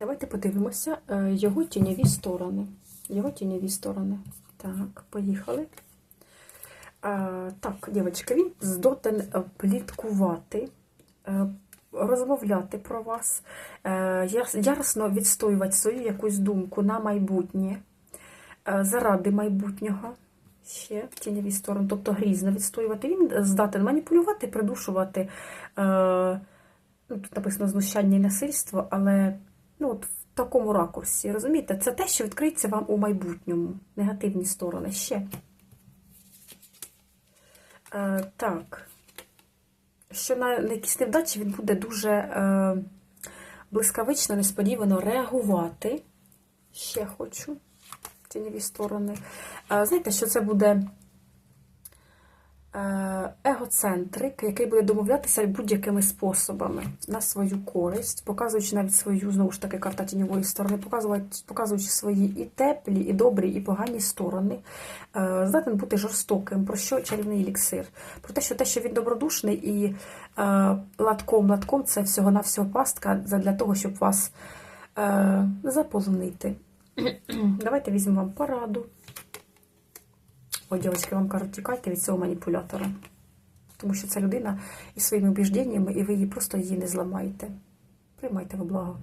Давайте подивимося е, його тіньові сторони. Його тіньові сторони. Так, поїхали. Е, Так, дівчатки, він здатен е, пліткувати, е, розмовляти про вас, яс- яростно відстоювати свою якусь думку на майбутнє, заради майбутнього. Ще тіньові сторони, тобто грізно відстоювати. Він здатен маніпулювати, придушувати. Ну, тут написано знущання і насильство, але ну, от в такому ракурсі, розумієте, це те, що відкриється вам у майбутньому. Негативні сторони ще. Е, так. Що на, на якісь невдачі він буде дуже е, блискавично, несподівано реагувати. Ще хочу тіньові сторони. Е, знаєте, що це буде егоцентрик, який буде домовлятися будь-якими способами на свою користь, показуючи навіть свою, знову ж таки, карта тіньової сторони, показуючи, свої і теплі, і добрі, і погані сторони, е, здатен бути жорстоким. Про що чарівний еліксир? Про те, що те, що він добродушний і е, латком-латком це всього-навсього пастка для того, щоб вас е, заполонити. Давайте візьмемо вам пораду. Ой, дівчатки, вам кажуть, тікайте від цього маніпулятора. Тому що ця людина із своїми убіжденнями, і ви її просто її не зламаєте. Приймайте во благо.